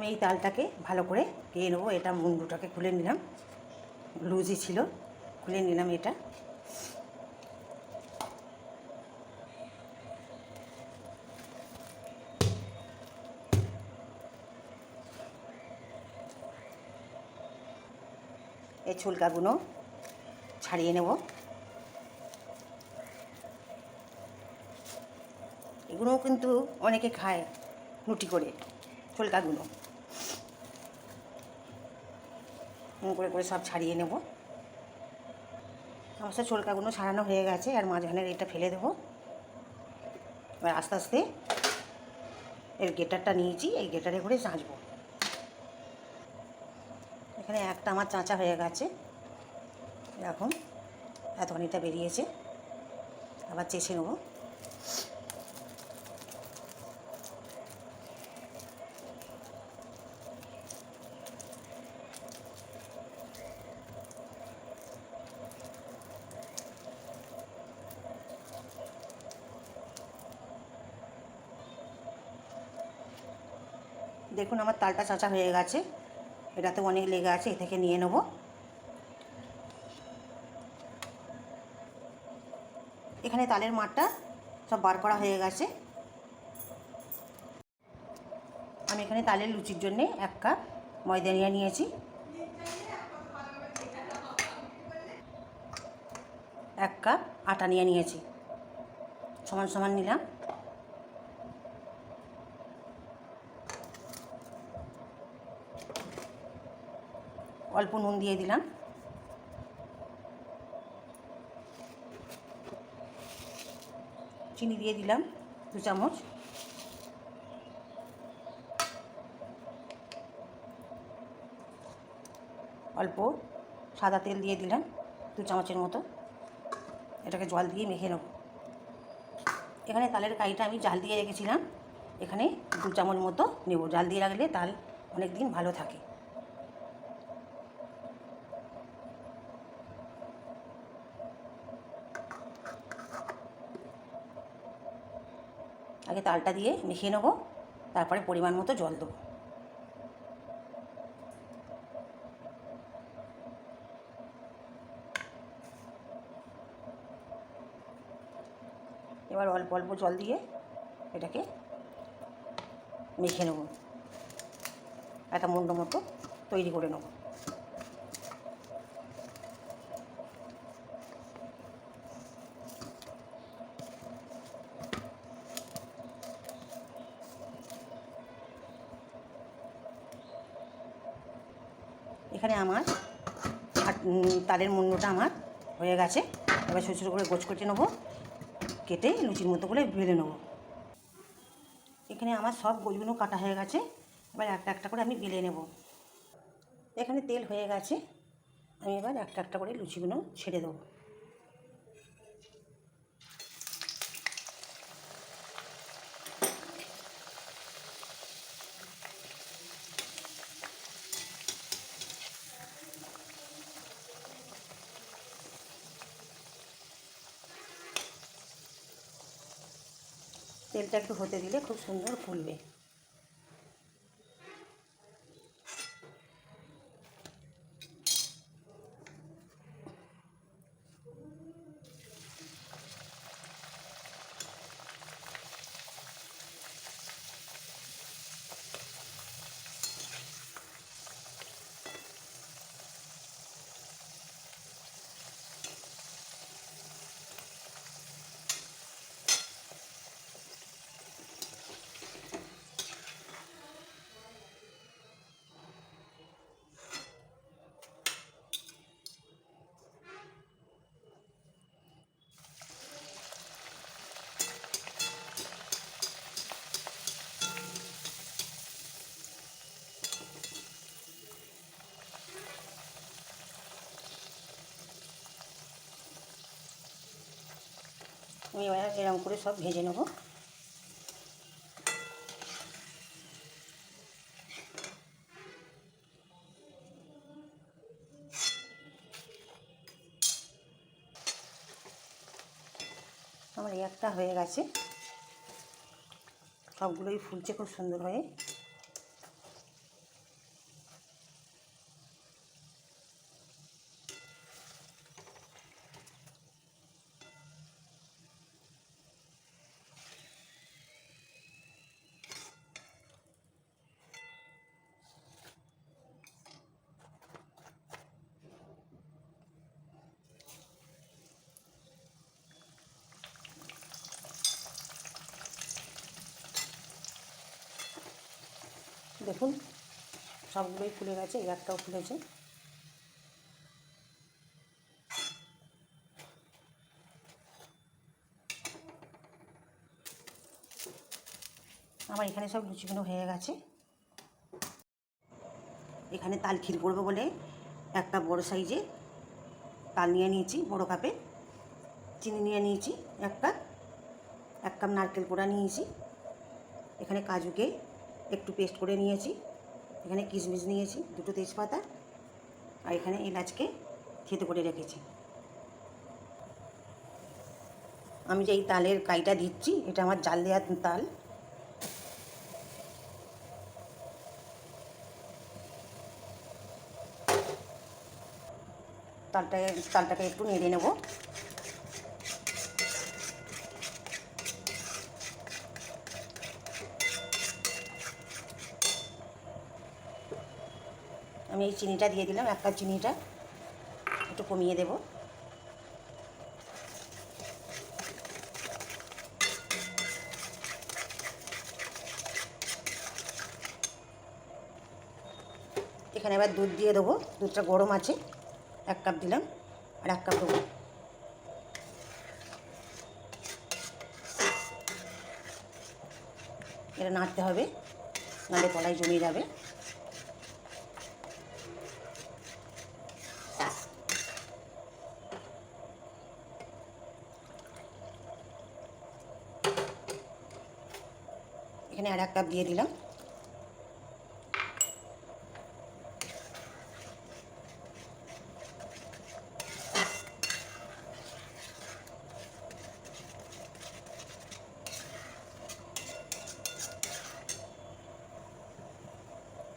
আমি এই তালটাকে ভালো করে পেয়ে নেব। এটা মুন্ডুটাকে খুলে নিলাম। লুজই ছিল। খুলে নিলাম এটা। এই ছুলকাগুলো ছাড়িয়ে নেব। এগুলোও কিন্তু অনেকে খায় রুটি করে ছুলকাগুলো এরকম করে করে সব ছাড়িয়ে নেব। সমস্ত ছলকাগুলো ছাড়ানো হয়ে গেছে, আর মাঝখানের এটা ফেলে দেবো। এবার আস্তে আস্তে এর গেটারটা নিয়েছি, এই গেটারে করে চাঁচবো এখানে একটা আমার চাঁচা হয়ে গেছে। এরকম এতখানিটা বেরিয়েছে। আবার চেষে নেব। দেখুন আমার তালটা চাঁচা হয়ে গেছে। এটাতে অনেক লেগে আছে, এ থেকে নিয়ে নেব। এখানে তালের মাঠটা সব বার করা হয়ে গেছে। আমি এখানে তালের লুচির জন্যে এক কাপ ময়দা নিয়ে নিয়েছি। এক কাপ আটা নিয়ে নিয়েছি। সমান সমান নিলাম। অল্প নুন দিয়ে দিলাম। চিনি দিয়ে দিলাম দু চামচ। অল্প সাদা তেল দিয়ে দিলাম দু চামচের মতো। এটাকে জল দিয়ে মেখে নেব। এখানে তালের কাইটা আমি জাল দিয়ে রেখেছিলাম। এখানে দু চামচ মতো নেব। জাল দিয়ে রাখলে তাল অনেক দিন ভালো থাকে। আগে তালটা দিয়ে মিশিয়ে নেব, তারপরে পরিমাণ মতো জল দেবো। এবার অল্প অল্প জল দিয়ে এটাকে মেখে নেব। একটা মুন্ড মতো তৈরি করে নেব। এখানে আমার তালের মুন্ডটা আমার হয়ে গেছে। এবার ছোটো ছোটো করে গোছ কেটে নেব, কেটে লুচির মতো করে ভেজে নেব। এখানে আমার সব গোছগুলো কাটা হয়ে গেছে, এবার একটা একটা করে আমি বেলে নেব। এখানে তেল হয়ে গেছে, আমি এবার একটা একটা করে লুচিগুলো ছেড়ে দেবো। তেলটা একটু হতে দিলে খুব সুন্দর ফুলবে। আমি এবার এরকম করে সব ভেজে নেব। আমার একটা হয়ে গেছে। সবগুলোই ফুলছে খুব সুন্দর হয়ে। দেখুন, সবগুলোই ফুলে গেছে, এই একটাও ফুলেছে। আমার এখানে সব লুচিগুলো হয়ে গেছে। এখানে তাল ক্ষীর করব বলে একটা বড় সাইজে তাল নিয়ে নিয়েছি, বড় কাপে। চিনি নিয়ে নিয়েছি এক কাপ এক কাপ নারকেল কোড়া নিয়েছি। এখানে কাজুকে একটু পেস্ট করে নিয়েছি। এখানে কিশমিশ নিয়েছি, দুটো তেজপাতা, আর এখানে এলাচকে থেতো করে রেখেছি। আমি যে এই তালের কাইটা দিচ্ছি, এটা আমার জাল দেওয়ার তাল। তালটাকে তালটাকে একটু নেড়ে নেব। আমি এই চিনিটা দিয়ে দিলাম, এক কাপ চিনিটা একটু কমিয়ে দেব। এখানে এবার দুধ দিয়ে দেবো, দুধটা গরম আছে, এক কাপ দিলাম আর এক কাপ দেবো। এটা নাড়তে হবে নাড়ে কলাই জমিয়ে যাবে। এখানে আর এক কাপ দিয়ে দিলাম।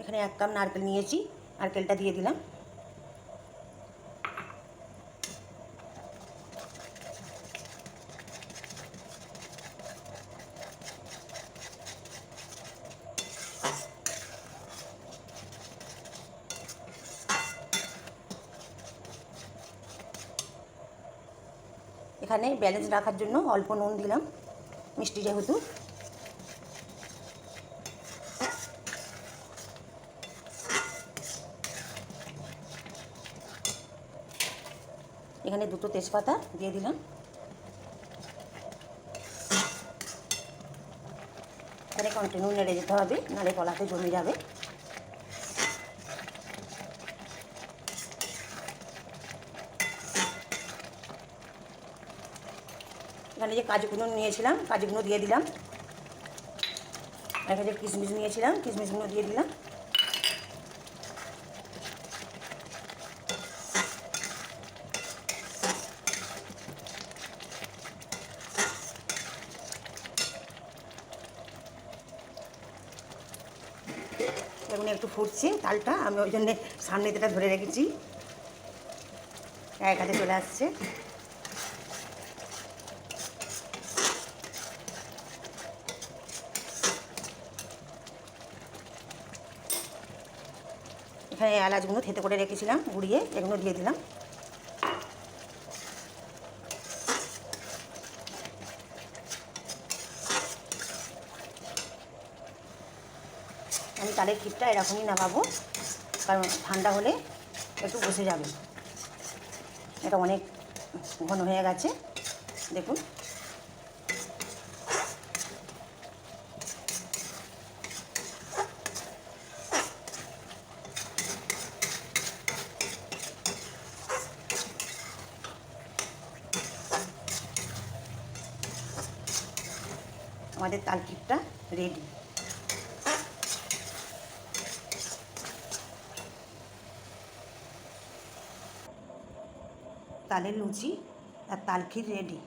এখানে এক কাপ নারকেল নিয়েছি নারকেলটা দিয়ে দিলাম। এখানে ব্যালেন্স রাখার জন্য অল্প নুন দিলাম, মিষ্টি যেহেতু। এখানে দুটো তেজপাতা দিয়ে দিলাম। এখানে কন্টিনিউ নেড়ে যেতে হবে নাড়ে কলাতে জমে যাবে। এখানে যে কাজুগুলো নিয়েছিলাম, কাজুগুলো দিয়ে দিলাম। এখানে যে কিশমিশ নিয়েছিলাম, কিশমিশগুলো দিয়ে দিলাম। এখন একটু ফুটছে, তালটা আমি ওই জন্যে সামনে ধরে রেখেছি। এক হাতে চলে আসছে। এখানে এলাচগুলো থেতে করে রেখেছিলাম গুঁড়িয়ে এগুলো দিয়ে দিলাম। আমি তালের ক্ষীরটা এরকমই নামাবো, কারণ ঠান্ডা হলে একটু বসে যাবে। এটা অনেক ঘন হয়ে গেছে, দেখুন। আমাদের তাল রেডি তালের লুচি আর তালখির রেডি